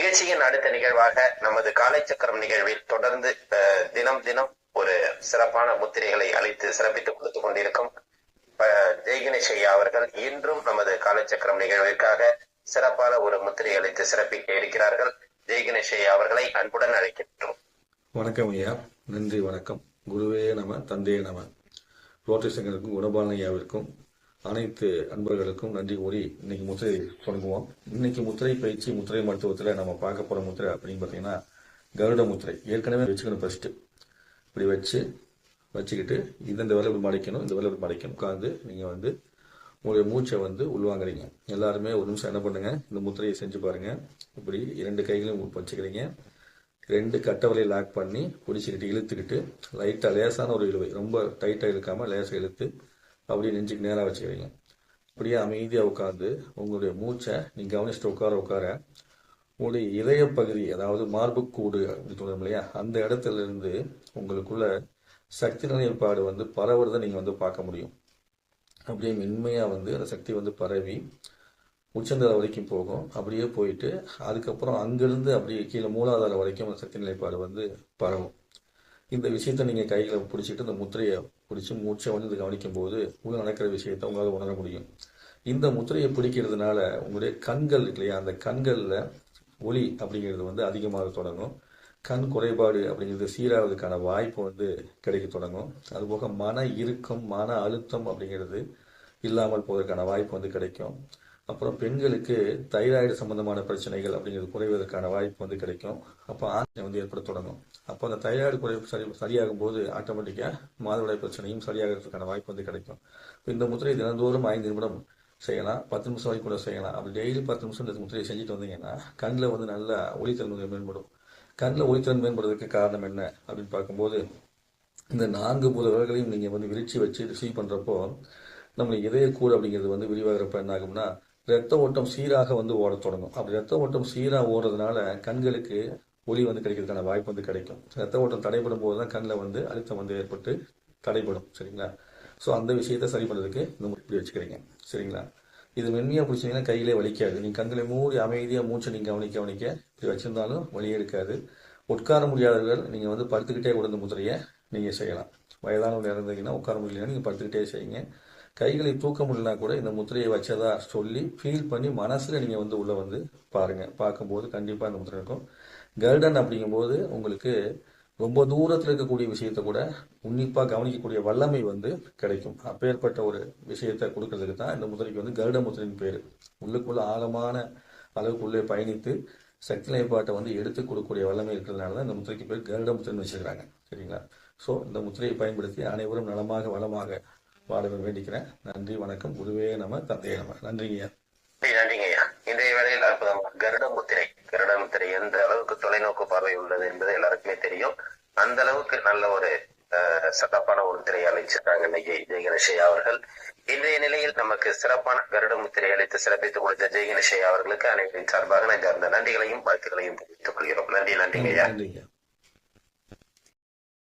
நிகழ்ச்சியின் அடுத்த நிகழ்வாக நமது காலை சக்கரம் நிகழ்வில் தொடர்ந்து தினம் தினம் ஒரு சிறப்பான முத்திரைகளை அழைத்து சிறப்பித்துக் கொடுத்துக் கொண்டிருக்கும் ஜெய்கணேஷ் ஐயா அவர்கள் இன்றும் நமது காலை சக்கரம் நிகழ்விற்காக சிறப்பான ஒரு முத்திரை அளித்து சிறப்பிக்க இருக்கிறார்கள். ஜெய்கணேஷ் ஐயா அவர்களை அன்புடன் அழைக்கின்றோம். வணக்கம் ஐயா. நன்றி வணக்கம். குருவே நம தந்தையே நம. ரோட்டரி சங்கருக்கும் குணபாலன் ஐயாவிற்கும் அனைத்து அன்பர்களுக்கும் நன்றி கூறி இன்னைக்கு முத்திரை தொடங்குவோம். இன்னைக்கு முத்திரை பயிற்சி முத்திரை மருத்துவத்தில் நம்ம பார்க்க போகிற முத்திரை அப்படின்னு பார்த்தீங்கன்னா கருட முத்திரை. ஏற்கனவே வச்சுக்கணும் ஃபர்ஸ்ட்டு இப்படி வச்சு வச்சுக்கிட்டு இந்தந்த வேலை இப்படி மடைக்கணும் இந்த வேலை இப்படி மடைக்கணும். உட்காந்து நீங்கள் வந்து உங்களுடைய மூச்சை வந்து உள்வாங்குறீங்க. எல்லாருமே ஒரு நிமிஷம் என்ன பண்ணுங்கள் இந்த முத்திரையை செஞ்சு பாருங்கள் இப்படி இரண்டு கைகளையும் வச்சுக்கிறீங்க. ரெண்டு கட்டவலையை லாக் பண்ணி பிடிச்சிக்கிட்டு இழுத்துக்கிட்டு லைட்டாக லேசான ஒரு இழுவை. ரொம்ப டைட்டாக இழுக்காமல் லேசாக இழுத்து அப்படியே நெஞ்சுக்கு நேராக வச்சுக்கிறீங்க அப்படியே அமைதியாக உட்காந்து உங்களுடைய மூச்சை நீங்கள் கவனிச்சுட்டு உட்கார உட்கார உங்களுடைய இதய பகுதி அதாவது மார்புக்கூடு அப்படின்னு சொல்றோம் இல்லையா? அந்த இடத்துல இருந்து உங்களுக்குள்ள சக்தி நிலைப்பாடு வந்து பரவுறதை நீங்கள் வந்து பார்க்க முடியும். அப்படியே மென்மையாக வந்து அந்த சக்தி வந்து பரவி உச்சந்தலை வரைக்கும் போகும். அப்படியே போயிட்டு அதுக்கப்புறம் அங்கேருந்து அப்படியே கீழே மூலாதாரம் வரைக்கும் அந்த சக்தி நிலைப்பாடு வந்து பரவும். இந்த விஷயத்தை நீங்கள் கையில் பிடிச்சிட்டு இந்த முத்திரையை பிடிச்சி மூச்சை வந்து கவனிக்கும் போது உள்ள நடக்கிற விஷயத்தை உங்களால் உணர முடியும். இந்த முத்திரையை பிடிக்கிறதுனால உங்களுடைய கண்கள் இருக்கு இல்லையா? அந்த கண்களில் ஒளி அப்படிங்கிறது வந்து அதிகமாக தொடங்கும். கண் குறைபாடு அப்படிங்கிறது சீராவதுக்கான வாய்ப்பு வந்து கிடைக்க தொடங்கும். அதுபோக மன இறுக்கம் மன அழுத்தம் அப்படிங்கிறது இல்லாமல் போவதற்கான வாய்ப்பு வந்து கிடைக்கும். அப்புறம் பெண்களுக்கு தைராய்டு சம்பந்தமான பிரச்சனைகள் அப்படிங்கிறது குறைவதற்கான வாய்ப்பு வந்து கிடைக்கும். அப்போ ஆண்மை வந்து ஏற்பட தொடங்கும். அப்போ அந்த தைராய்டு குறைவு சரி சரியாகும் போது ஆட்டோமேட்டிக்காக மாதவிடாய் பிரச்சனையும் சரியாகிறதுக்கான வாய்ப்பு வந்து கிடைக்கும். இந்த முத்திரை தினந்தோறும் ஐந்து நிமிடம் செய்யலாம் பத்து நிமிஷம் வரைக்கும் கூட செய்யலாம். அப்படி டெய்லி பத்து நிமிஷம் இந்த முத்திரையை செஞ்சுட்டு வந்தீங்கன்னா கண்ணில் வந்து நல்ல ஒளித்திறன் மேம்படும். கண்ணில் ஒளித்திறன் மேம்படுறதுக்கு காரணம் என்ன அப்படின்னு பார்க்கும்போது இந்த நான்கு பூத விரல்களையும் நீங்கள் வந்து விரிச்சு வச்சு ரிசீவ் பண்ணுறப்போ நம்மளுக்கு இதயக்கூடு அப்படிங்கிறது வந்து விரிவாகிறப்ப என்ன ஆகும்னா ரத்த ஓட்டம் சீராக வந்து ஓடத் தொடங்கும். அப்படி ரத்த ஓட்டம் சீராக ஓடுறதுனால கண்களுக்கு ஒளி வந்து கிடைக்கிறதுக்கான வாய்ப்பு வந்து கிடைக்கும். ரத்த ஓட்டம் தடைப்படும் போது தான் கண்ணில் வந்து அழுத்தம் வந்து ஏற்பட்டு தடைப்படும் சரிங்களா? ஸோ அந்த விஷயத்த சரி பண்ணுறதுக்கு இந்த இப்படி வச்சுக்கிறீங்க. சரிங்களா? இது மென்மையாக பிடிச்சிங்கன்னா கையிலே வலிக்காது. நீங்கள் கண்களை மூடி அமைதியாக மூச்சை நீங்கள் கவனிக்க கவனிக்க இப்படி வச்சுருந்தாலும் வலியே இருக்காது. உட்கார முடியாதவர்கள் நீங்கள் வந்து படுத்துக்கிட்டே கூட இந்த முதிரையை நீங்கள் செய்யலாம். வயதானவங்க இறந்தீங்கன்னா உட்கார முடியலன்னா நீங்கள் படுத்துக்கிட்டே செய்யுங்க. கைகளை தூக்க முடியலனா கூட இந்த முத்திரையை வச்சதா சொல்லி ஃபீல் பண்ணி மனசில் நீங்கள் வந்து உள்ளே வந்து பாருங்கள் பார்க்கும்போது கண்டிப்பாக இந்த முத்திரை இருக்கும். கருடன் அப்படிங்கும்போது உங்களுக்கு ரொம்ப தூரத்தில் இருக்கக்கூடிய விஷயத்தை கூட உன்னிப்பாக கவனிக்கக்கூடிய வல்லமை வந்து கிடைக்கும். அப்பேற்பட்ட ஒரு விஷயத்தை கொடுக்கறதுக்கு தான் இந்த முத்திரைக்கு வந்து கருட முத்திரையின் பேர். உள்ளுக்குள்ள ஆழமான அளவுக்குள்ளே பயணித்து சக்தி நிலைப்பாட்டை வந்து எடுத்து கொடுக்கக்கூடிய வல்லமை இருக்கிறதுனால தான் இந்த முத்திரைக்கு பேர் கருட முத்திரைன்னு வச்சுக்கிறாங்க சரிங்களா? ஸோ இந்த முத்திரையை பயன்படுத்தி அனைவரும் நலமாக வளமாக வாழ வேண்டிக்கிறேன். நன்றி வணக்கம். குருவே நம தந்தையே நம. நன்றிங்கய்யா. நன்றி, நன்றிங்க ஐயா இன்றைய வேளையில் அற்புதமாக கருட முத்திரை கருட முத்திரை எந்த அளவுக்கு தொலைநோக்கு பார்வை உள்ளது என்பது எல்லாருக்குமே தெரியும். அந்த அளவுக்கு நல்ல ஒரு சிறப்பான ஒரு முத்திரை அளிச்சிருக்காங்க இன்னைக்கு ஜெய் கணேஷையா அவர்கள். இன்றைய நிலையில் நமக்கு சிறப்பான கருட முத்திரை அளித்து சிறப்பித்துக் கொடுத்த ஜெய் கணேஷையா அவர்களுக்கு அனைவரின் சார்பாக நாங்கள் அந்த நன்றிகளையும் வாழ்த்துக்களையும் தெரிவித்துக் கொள்கிறோம். நன்றி நன்றிங்கய்யா.